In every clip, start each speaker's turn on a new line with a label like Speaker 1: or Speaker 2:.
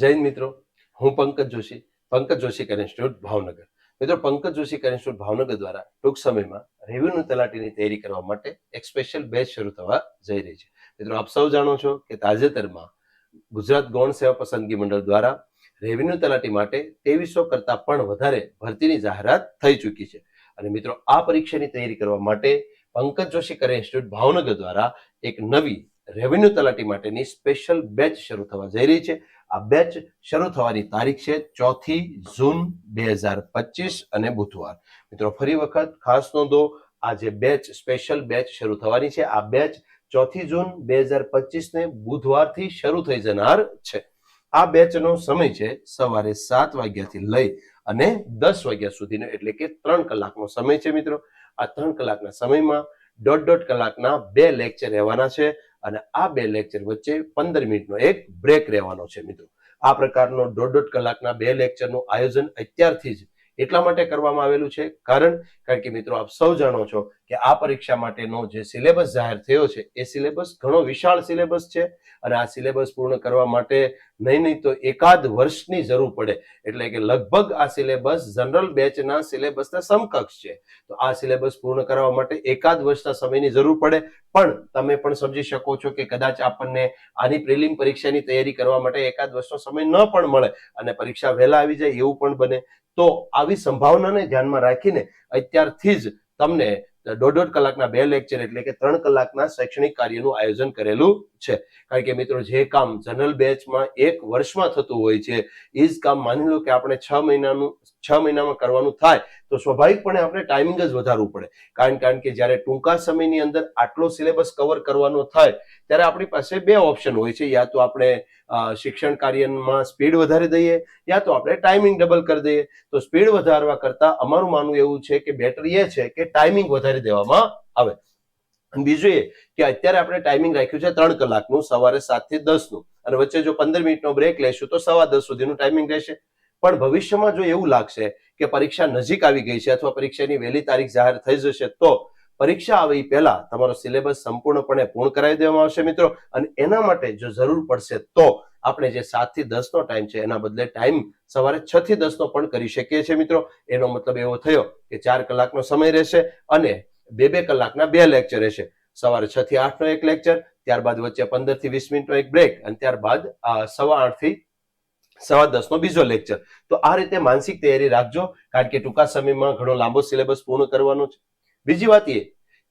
Speaker 1: હિન્દ મિત્રો. હું પંકજ જોશી. પંકજ જોશી કર ઇન્સ્ટિટ્યૂટ ભાવનગર. મિત્રો, પંકજ જોશી કર ઇન્સ્ટિટ્યૂટ ભાવનગર દ્વારા ટૂંક સમયમાં રેવન્યુ તલાટીની તૈયારી કરવા માટે એક સ્પેશિયલ બેચ શરૂ થવા જઈ રહી છે. મિત્રો, આપ સૌ જાણો છો કે તાજેતરમાં ગુજરાત ગૌણ સેવા પસંદગી મંડળ દ્વારા રેવન્યુ તલાટી માટે ત્રેવીસો કરતા પણ વધારે ભરતીની જાહેરાત થઈ ચૂકી છે. અને મિત્રો, આ પરીક્ષાની તૈયારી કરવા માટે પંકજ જોશી કર ઇન્સ્ટિટ્યૂટ ભાવનગર દ્વારા એક નવી રેવન્યુ તલાટી માટેની સ્પેશિયલ બેચ શરૂ થવા જઈ રહી છે. આ બેચ શરૂ થવાની તારીખ છે ચોથી જૂન બે હજાર પચીસ અને બુધવાર. મિત્રો, ફરી વખત ખાસ નોંધો, આ જે બેચ સ્પેશિયલ બેચ શરૂ થવાની છે, આ બેચ ચોથી જૂન બે હજાર પચીસ ને બુધવારથી શરૂ થઈ જનાર છે. આ બેચનો સમય છે સવારે સાત વાગ્યાથી લઈ અને દસ વાગ્યા સુધીનો, એટલે કે ત્રણ કલાકનો સમય છે મિત્રો. આ ત્રણ કલાકના સમયમાં, દોઢ દોઢ કલાકના બે લેક્ચર રહેવાના છે. અને આ બે લેક્ચર વચ્ચે પંદર મિનિટનો એક બ્રેક રહેવાનો છે મિત્રો. આ પ્રકારનો દોઢ દોઢ કલાકના બે લેક્ચરનું આયોજન અત્યારથી જ એટલા માટે કરવામાં આવેલું છે. કારણ કારણ કે મિત્રો આપ સૌ જાણો છો કે આ પરીક્ષા માટેનો જે સિલેબસ જાહેર થયો છે, એ સિલેબસ ઘણો વિશાળ સિલેબસ છે અને આ સિલેબસ પૂર્ણ કરવા માટે નહીં નહીં તો એકાદ વર્ષની જરૂર પડે. એટલે કે લગભગ આ સિલેબસ જનરલ બેચના સિલેબસના સમકક્ષ છે. તો આ સિલેબસ પૂર્ણ કરવા માટે એકાદ વર્ષના સમયની જરૂર પડે. પણ તમે પણ સમજી શકો છો કે કદાચ આપણને આની પ્રિલિમ પરીક્ષાની તૈયારી કરવા માટે એકાદ વર્ષનો સમય ન પણ મળે અને પરીક્ષા વહેલા આવી જાય એવું પણ બને. તો આવી સંભાવનાને ધ્યાનમાં રાખીને અત્યારથી જ તમને દોઢ દોઢ કલાકના બે લેક્ચર એટલે કે ત્રણ કલાકના શૈક્ષણિક કાર્યનું આયોજન કરેલું છે. કારણ કે મિત્રો, જે કામ જનરલ બેચમાં એક વર્ષમાં થતું હોય છે, એ જ કામ માની લો કે આપણે છ મહિનાનું, છ મહિનામાં કરવાનું થાય, તો સ્વાભાવિકપણે આપણે ટાઈમિંગ જ વધારવું પડે. કારણ કારણ કે જ્યારે ટૂંકા સમયની અંદર આટલો સિલેબસ કવર કરવાનો થાય, ત્યારે આપણી પાસે બે ઓપ્શન હોય છે. યા તો આપણે શિક્ષણ કાર્યમાં સ્પીડ વધારી દઈએ, યા તો આપણે ટાઈમિંગ ડબલ કરી દઈએ. તો સ્પીડ વધારવા કરતા અમારું માનવું એવું છે કે બેટર એ છે કે ટાઈમિંગ વધારી દેવામાં આવે. બીજું એ કે અત્યારે આપણે ટાઈમિંગ રાખ્યું છે ત્રણ કલાકનું, સવારે સાતથી દસનું અને વચ્ચે જો પંદર મિનિટનો બ્રેક લેશું તો સવા દસ સુધીનું ટાઈમિંગ રહેશે. પણ ભવિષ્યમાં જો એવું લાગશે કે પરીક્ષા નજીક આવી ગઈ છે અથવા પરીક્ષાની વહેલી તારીખ જાહેર થઈ જશે, તો પરીક્ષા આવે એ પહેલા તમારો સિલેબસ સંપૂર્ણપણે પૂર્ણ કરાવી દેવામાં આવશે મિત્રો. અને એના માટે જો જરૂર પડશે તો આપણે જે સાતથી દસ નો ટાઈમ છે એના બદલે ટાઈમ સવારે છ થી દસ નો પણ કરી શકીએ છીએ મિત્રો. એનો મતલબ એવો થયો કે ચાર કલાકનો સમય રહેશે અને બે બે કલાકના બે લેક્ચર રહેશે સવારે છ થી આઠ નો એક લેક્ચર ત્યારબાદ વચ્ચે પંદરથી વીસ મિનિટનો એક બ્રેક અને ત્યારબાદ સવા આઠથી સવા દસ નો બીજો લેક્ચર તો આ રીતે માનસિક તૈયારી રાખજો, કારણ કે ટૂંકા સમયમાં ઘણો લાંબો સિલેબસ પૂર્ણ કરવાનો છે. બીજી વાત એ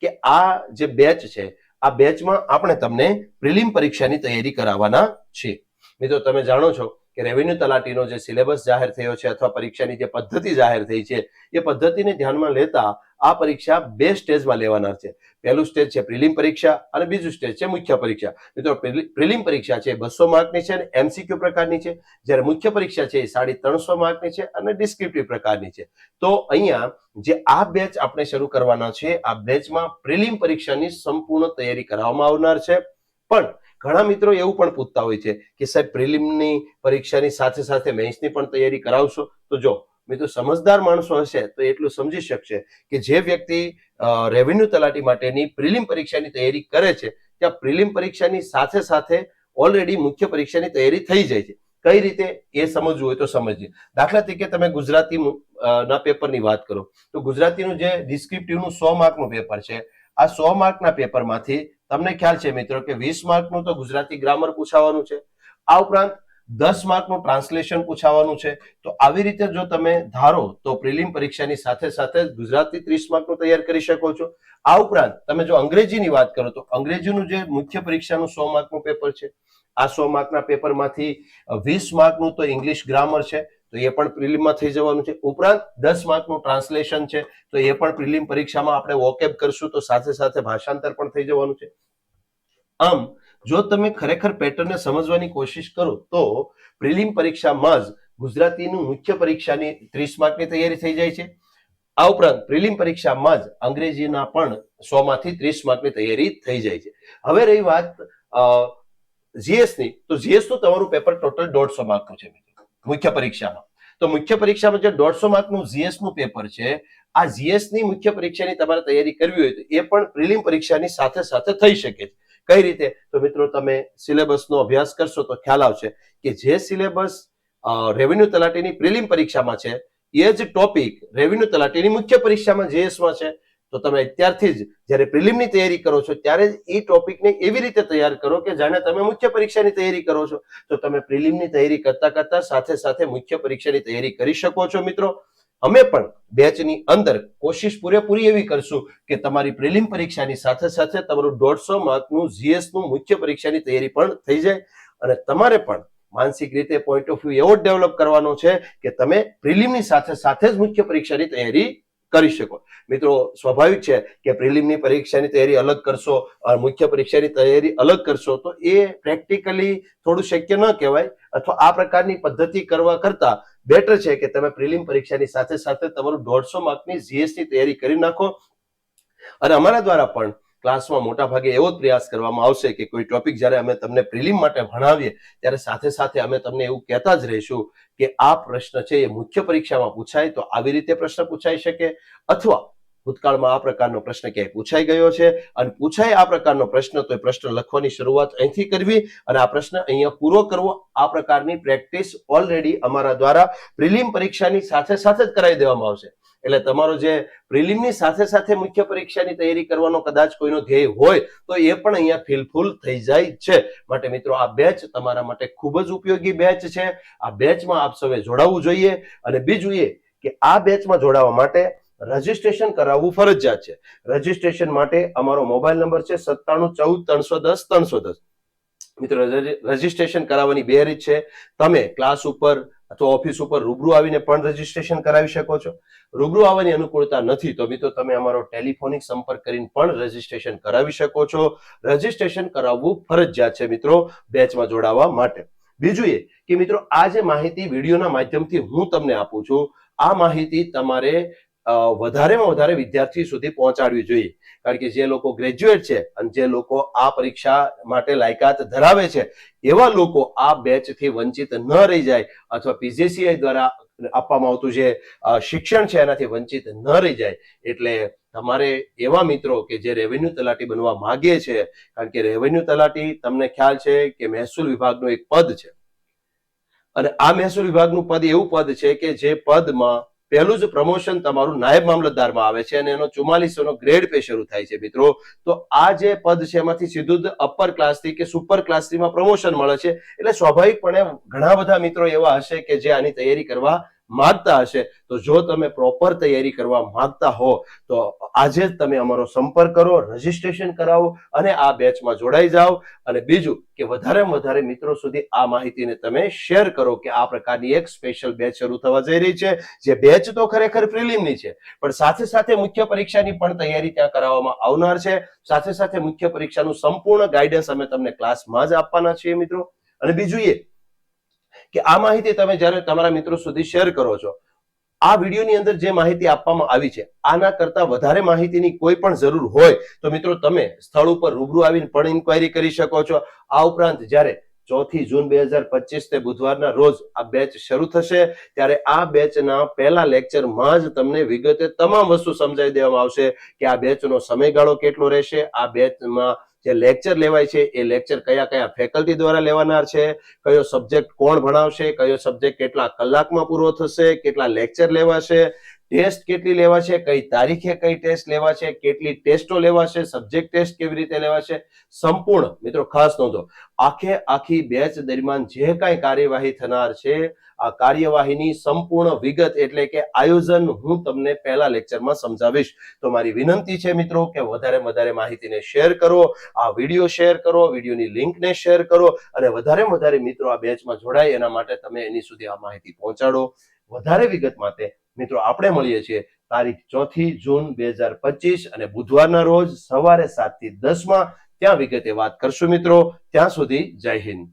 Speaker 1: કે આ જે બેચ છે, આ બેચમાં આપણે તમને પ્રિલિમ પરીક્ષાની તૈયારી કરાવવાના છીએ. મિત્રો, તમે જાણો છો કે રેવન્યુ તલાટીનો જે સિલેબસ જાહેર થયો છે અથવા પરીક્ષાની જે પદ્ધતિ જાહેર થઈ છે, એ પદ્ધતિને ધ્યાનમાં લેતા આ પરીક્ષા બે સ્ટેજમાં લેવાના છે. પહેલું સ્ટેજ છે પ્રિલિમ પરીક્ષા અને બીજું સ્ટેજ છે મુખ્ય પરીક્ષા. મિત્રો પ્રિલિમ પરીક્ષા છે બસો માર્કની છે અને એમસીક્યુ પ્રકારની છે. જ્યારે મુખ્ય પરીક્ષા છે એ સાડી ત્રણસો માર્કની છે અને ડિસ્ક્રિપ્ટિવ પ્રકારની છે. તો અહીંયા જે આ બેચ આપણે શરૂ કરવાના છે, આ બેચમાં પ્રિલિમ પરીક્ષાની સંપૂર્ણ તૈયારી કરાવવામાં આવનાર છે. પણ ઘણા મિત્રો એવું પણ પૂછતા હોય છે કે, સાહેબ, પ્રિલિમની પરીક્ષાની સાથે સાથે મેન્સની પણ તૈયારી કરાવશો? તો જો, મિત્રો, સમજદાર માણસો હશે તો એટલું સમજી શકશે કે જે વ્યક્તિ રેવન્યુ તલાટી માટેની પ્રિલિમ પરીક્ષાની તૈયારી કરે છે, ત્યાં પ્રિલિમ પરીક્ષાની સાથે સાથે ઓલરેડી મુખ્ય પરીક્ષાની તૈયારી થઈ જાય છે. કઈ રીતે એ સમજવું હોય તો સમજીએ. દાખલા તરીકે તમે ગુજરાતી ના પેપરની વાત કરો, તો ગુજરાતીનું જે ડિસ્ક્રિપ્ટિવનું સો માર્કનું પેપર છે, આ સો માર્કના પેપરમાંથી તમને ખ્યાલ છે મિત્રો કે વીસ માર્કનું તો ગુજરાતી ગ્રામર પૂછાવાનું છે. આ ઉપરાંત દસ માર્કનું ટ્રાન્સલેશન પૂછાવાનું છે. તો આવી રીતે જો તમે ધારો તો પ્રિલિમ પરીક્ષાની સાથે સાથે ગુજરાતી ત્રીસ માર્કનું તૈયાર કરી શકો છો. આ ઉપરાંત તમે જો અંગ્રેજીની વાત કરો તો અંગ્રેજીનું જે મુખ્ય પરીક્ષાનું સો માર્કનું પેપર છે. આ સો માર્કના પેપરમાંથી વીસ માર્કનું તો ઇંગ્લિશ ગ્રામર છે. તો એ પણ પ્રિલિમમાં થઈ જવાનું છે. ઉપરાંત દસ માર્કનું ટ્રાન્સલેશન છે. તો એ પણ પ્રિલિમ પરીક્ષામાં આપણે વોકેબ કરશું તો સાથે સાથે ભાષાંતર પણ થઈ જવાનું છે. આમ, જો તમે ખરેખર પેટર્નને સમજવાની કોશિશ કરો, તો પ્રિલિમ પરીક્ષામાં જ ગુજરાતીનું મુખ્ય પરીક્ષાની ત્રીસ માર્કની તૈયારી થઈ જાય છે. આ ઉપરાંત પ્રિલિમ પરીક્ષામાં જ અંગ્રેજીના પણ સો માંથી ત્રીસ માર્કની તૈયારી થઈ જાય છે. હવે રહી વાત જીએસની. તો જીએસનું તમારું પેપર ટોટલ દોઢસો માર્કનું છે મુખ્ય પરીક્ષામાં. તો મુખ્ય પરીક્ષામાં જે દોઢસો માર્કનું જીએસનું પેપર છે, આ જીએસની મુખ્ય પરીક્ષાની તમારે તૈયારી કરવી હોય તો એ પણ પ્રિલિમ પરીક્ષાની સાથે સાથે થઈ શકે છે. કઈ રીતે? તો મિત્રો તમે સિલેબસનો અભ્યાસ કરશો તો ખ્યાલ આવશે કે જે સિલેબસ રેવન્યુ તલાટીની પ્રિલિમ પરીક્ષામાં છે, એ જ ટોપિક રેવન્યુ તલાટીની મુખ્ય પરીક્ષામાં જેએસમાં છે. તો તમે અત્યારથી જ જ્યારે પ્રિલિમની તૈયારી કરો છો, ત્યારે જ એ ટોપિકને એવી રીતે તૈયાર કરો કે જાણે તમે મુખ્ય પરીક્ષાની તૈયારી કરો છો. તો તમે પ્રિલિમની તૈયારી કરતા કરતા સાથે સાથે મુખ્ય પરીક્ષાની તૈયારી કરી શકો છો મિત્રો. અમે પણ બેચની અંદર કોશિશ પૂરેપૂરી એવી કરશું કે તમારી પ્રિલિમ પરીક્ષાની સાથે સાથે તમારું દોઢસો માર્કનું જીએસનું મુખ્ય પરીક્ષાની તૈયારી પણ થઈ જાય અને તમારે પણ માનસિક રીતે પોઈન્ટ ઓફ વ્યૂ એવો ડેવલપ કરવાનો છે કે તમે પ્રિલિમની સાથે સાથે જ મુખ્ય પરીક્ષાની તૈયારી કરી શકો. મિત્રો, સ્વાભાવિક છે કે પ્રિલિમની પરીક્ષાની તૈયારી અલગ કરશો મુખ્ય પરીક્ષાની તૈયારી અલગ કરશો, તો એ પ્રેક્ટિકલી થોડું શક્ય ન કહેવાય અથવા આ પ્રકારની પદ્ધતિ કરવા કરતા બેટર છે કે તમે પ્રિલિમ પરીક્ષાની સાથે સાથે તમારું દોઢસો માર્કની જીએસની તૈયારી કરી નાખો. અને અમારા દ્વારા પણ ક્લાસમાં મોટા ભાગે એવો જ પ્રયાસ કરવામાં આવશે કે કોઈ ટોપિક જ્યારે અમે તમને પ્રિલિમ માટે ભણાવીએ, ત્યારે સાથે સાથે અમે તમને એવું કહેતા જ રહીશું કે આ પ્રશ્ન છે એ મુખ્ય પરીક્ષામાં પૂછાય તો આવી રીતે પ્રશ્ન પૂછાઈ શકે. અથવા ભૂતકાળમાં આ પ્રકારનો પ્રશ્ન ક્યાંય પૂછાઈ ગયો છે? અને પૂછાય આ પ્રકારનો પ્રશ્ન તો એ પ્રશ્ન લખવાની શરૂઆત અહીંથી કરવી અને આ પ્રશ્ન અહીંયા પૂરો કરવો, આ પ્રકારની પ્રેક્ટિસ ઓલરેડી અમારા દ્વારા પ્રિલિમ પરીક્ષાની સાથે સાથે જ કરાવી દેવામાં આવશે. એટલે તમારો જે પ્રિલિમની સાથે સાથે મુખ્ય પરીક્ષાની તૈયારી કરવાનો કદાચ કોઈનો ધ્યેય હોય, તો એ પણ અહીંયા ફિલફુલ થઈ જાય છે. માટે મિત્રો, આ બેચ તમારા માટે ખૂબ જ ઉપયોગી બેચ છે. આ બેચમાં આપ સૌએ જોડાવવું જોઈએ. અને બીજું એ કે આ બેચમાં જોડાવા માટે રજીસ્ટ્રેશન કરાવવું ફરજિયાત છે. રજીસ્ટ્રેશન માટે અમારો મોબાઈલ નંબર છે સત્તાણું ચૌદ ત્રણસો દસ ત્રણસો દસ. મિત્રો રજીસ્ટ્રેશન કરાવવાની બે રીત છે. તમે ક્લાસ ઉપર અથવા ઓફિસ ઉપર રૂબરૂ આવીને પણ રજીસ્ટ્રેશન કરાવી શકો છો. રૂબરૂ આવવાની અનુકૂળતા નથી. તો મિત્રો, તમે અમારો ટેલિફોનિક સંપર્ક કરીને પણ રજીસ્ટ્રેશન કરાવી શકો છો. રજીસ્ટ્રેશન કરાવવું ફરજિયાત છે મિત્રો, બેચમાં જોડાવા માટે. બીજું એ કે મિત્રો, આ જે માહિતી વિડીયોના માધ્યમથી હું તમને આપું છું, આ માહિતી તમારે વધારેમાં વધારે વિદ્યાર્થી સુધી પહોંચાડવી જોઈએ. કારણ કે જે લોકો ગ્રેજ્યુએટ છે અને જે લોકો આ પરીક્ષા માટે લાયકાત ધરાવે છે, એવા લોકો આ બેચથી વંચિત ન રહી જાય અથવા પીજીસીઆઈ દ્વારા આપવામાં આવતું જે શિક્ષણ છે એનાથી વંચિત ન રહી જાય. એટલે તમારે એવા મિત્રો કે જે રેવન્યુ તલાટી બનવા માંગે છે, કારણ કે રેવન્યુ તલાટી તમને ખ્યાલ છે કે મહેસૂલ વિભાગનું એક પદ છે. અને આ મહેસૂલ વિભાગનું પદ એવું પદ છે કે જે પદમાં પહેલું જ પ્રમોશન તમારું નાયબ મામલતદારમાં આવે છે અને એનો ચુમ્માલીસો નો ગ્રેડ પે શરૂ થાય છે મિત્રો. તો આ જે પદ છે એમાંથી સીધું જ અપર ક્લાસથી કે સુપર ક્લાસથીમાં પ્રમોશન મળે છે. એટલે સ્વાભાવિકપણે ઘણા બધા મિત્રો એવા હશે કે જે આની તૈયારી કરવા માંગતા હશે, તો જો તમે પ્રોપર તૈયારી કરવા માંગતા હો, તો આજે જ તમે અમારો સંપર્ક કરો રજીસ્ટ્રેશન કરાવો અને આ બેચમાં જોડાઈ જાઓ. અને બીજું કે વધારેમાં વધારે મિત્રો સુધી આ માહિતીને તમે શેર કરો કે આ પ્રકારની એક સ્પેશિયલ બેચ શરૂ થવા જઈ રહી છે. જે બેચ તો ખરેખર પ્રિલિમની છે, પણ સાથે સાથે મુખ્ય પરીક્ષાની પણ તૈયારી ત્યાં કરાવવામાં આવનાર છે. સાથે સાથે મુખ્ય પરીક્ષાનું સંપૂર્ણ ગાઈડન્સ અમે તમને ક્લાસમાં જ આપવાના છીએ મિત્રો. અને બીજું એ કે આ માહિતી તમે જ્યારે તમારા મિત્રો સુધી શેર કરો છો, આ વિડીયોની અંદર જે માહિતી આપવામાં આવી છે, આના કરતા વધારે માહિતીની કોઈ પણ જરૂર હોય, તો મિત્રો તમે સ્થળ ઉપર રૂબરૂ આવીને પણ ઇન્ક્વાયરી કરી શકો છો. આ ઉપરાંત જ્યારે ચોથી જૂન બે હજાર પચીસ તે બુધવારના રોજ આ બેચ શરૂ થશે, ત્યારે આ બેચના પહેલા લેક્ચરમાં જ તમને વિગતે તમામ વસ્તુ સમજાવી દેવામાં આવશે કે આ બેચનો સમયગાળો કેટલો રહેશે, આ બેચમાં જે લેક્ચર લેવાય છે, એ લેક્ચર કયા કયા ફેકલ્ટી દ્વારા લેવાનાર છે, કયો સબ્જેક્ટ કોણ ભણાવશે, કયો સબ્જેક્ટ કેટલા કલાકમાં પૂરો થશે, કેટલા લેક્ચર લેવાશે ટેસ્ટ કેટલી લેવાશે, કઈ તારીખે કઈ ટેસ્ટ લેવાશે, કેટલી ટેસ્ટો લેવાશે, સબ્જેક્ટ ટેસ્ટ કેવી રીતે લેવાશે, સંપૂર્ણ, મિત્રો, ખાસ નોંધો. આખે આખી બેચ દરમિયાન જે કાંઈ કાર્યવાહી થનાર છે, આ કાર્યવાહીની સંપૂર્ણ વિગત એટલે કે આયોજન હું તમને પહેલા લેક્ચરમાં સમજાવીશ. તો મારી વિનંતી છે, મિત્રો, કે વધારે વધારે માહિતીને શેર કરો, આ વીડિયો શેર કરો, વિડીયોની લિંકને શેર કરો, અને વધારે વધારે મિત્રો આ બેચમાં જોડાય, એના માટે તમે એની સુધી આ માહિતી પહોંચાડો. વધારે વિગત માટે મિત્રો, આપણે મળીએ છીએ તારીખ ચોથી જૂન બે હજાર પચીસ અને બુધવારના રોજ સવારે સાતથી દસમાં ત્યાં વિગતે વાત કરશું મિત્રો. ત્યાં સુધી જય હિન્દ.